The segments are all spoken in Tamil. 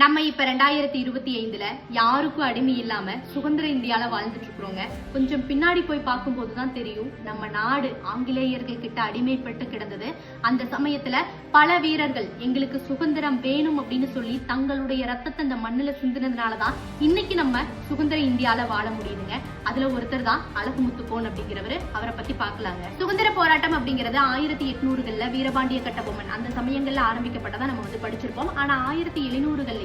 நம்ம இப்ப ரெண்டாயிரத்தி இருபத்தி ஐந்துல யாருக்கும் அடிமை இல்லாம சுதந்திர இந்தியால வாழ்ந்துட்டு இருக்கிறோங்க கொஞ்சம் பின்னாடி போய் பார்க்கும்போது தான் தெரியும் நம்ம நாடு ஆங்கிலேயர்கள் கிட்ட அடிமைப்பட்டு கிடந்தது. அந்த சமயத்துல பல வீரர்கள் எங்களுக்கு சுதந்திரம் வேணும் அப்படின்னு சொல்லி தங்களுடைய ரத்தத்தை அந்த மண்ணுல சிந்தினதுனாலதான் இன்னைக்கு நம்ம சுதந்திர இந்தியால வாழ முடியுதுங்க. அதுல ஒருத்தர் தான் அழகுமுத்துக்கோன் அப்படிங்கிறவரு. அவரை பத்தி பார்க்கலாங்க. சுதந்திர போராட்டம் அப்படிங்கிறது ஆயிரத்தி எட்நூறுகள்ல வீரபாண்டிய கட்டபொம்மன் அந்த சமயங்கள்ல ஆரம்பிக்கப்பட்டதா நம்ம வந்து படிச்சிருப்போம். ஆனா ஆயிரத்தி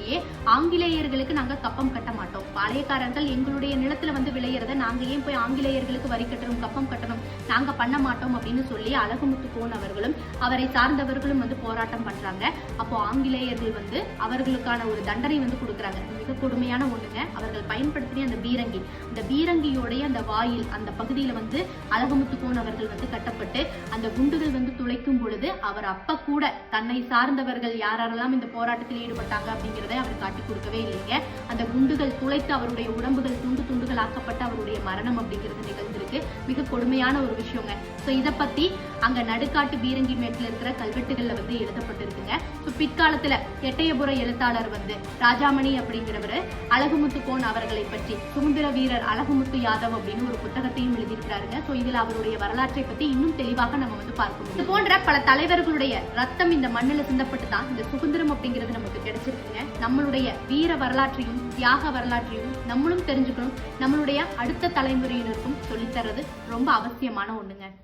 எழுநூறுகள்லயே ஆங்கிலேயர்களுக்கு நாங்க கப்பம் கட்ட மாட்டோம். பாளையக்காரர்கள் எங்களுடைய நிலத்துல வந்து விளையிறத நாங்க ஏன் போய் ஆங்கிலேயர்களுக்கு வரி கட்டணும் கப்பம் கட்டணும்? நாங்க பண்ண மாட்டோம் அப்படின்னு சொல்லி அழகுமுத்துக்கோன் அவர்களும் அவரை சார்ந்தவர்களும் வந்து போராட்டம் பண்றாங்க. அப்போ ஆங்கிலேயர்கள் வந்து அவர்களுக்கான ஒரு தண்டனை வந்து கொடுக்குறாங்க. மிக கொடுமையான ஒண்ணுங்க. அவர்கள் பயன்படுத்திய அந்த பீரங்கி. அந்த பீரங்கியோடைய அந்த வாயில் அந்த பகுதியில வந்து அழகுமுத்துக்கோன் அவர்கள் வந்து கட்டப்பட்டு அந்த குண்டுகள் வந்து துளைக்கும் பொழுது அவர் அப்ப கூட தன்னை சார்ந்தவர்கள் யாரெல்லாம் இந்த போராட்டத்தில் ஈடுபட்டாங்க அப்படிங்கிறத அவர் காட்டி கொடுக்கவே இல்லைங்க. அந்த குண்டுகள் துளைத்து அவருடைய உடம்புகள் துண்டு துண்டுகள் ஆக்கப்பட்டு அவருடைய மரணம் அப்படிங்கிறது நிகழ்ந்திருக்கு. மிக கொடுமையான ஒரு விஷயங்க. ஸோ இதை பத்தி அங்க நடுக்காட்டு பீரங்கி மேட்டில் இருக்கிற கல்வெட்டுகள்ல வந்து எழுதப்பட்டிருக்குங்க. ஸோ பிற்காலத்துல எட்டயபுர எழுத்தாளர் வந்து ராஜாமணி அப்படிங்கிறவர் அழகுமுத்து கோன் அவர்களை பற்றி சுதந்திர வீரர் அழகுமுத்து யாதவ் அப்படின்னு ஒரு புத்தகத்தையும் எழுதியிருக்கிறாருங்க. ஸோ இதுல அவருடைய வரலாற்றை பத்தி இன்னும் தெளிவாக நம்ம வந்து பார்க்கணும் இது போன்ற பல தலைவர்களுடைய ரத்தம் இந்த மண்ணில் சிந்தப்பட்டு தான் இந்த சுதந்திரம் அப்படிங்கிறது நமக்கு கிடைச்சிருக்குங்க. நம்மளுடைய வீர வரலாற்றையும் தியாக வரலாற்றையும் நம்மளும் தெரிஞ்சுக்கணும். நம்மளுடைய அடுத்த தலைமுறையினருக்கும் சொல்லித்தரது ரொம்ப அவசியமான ஒண்ணுங்க.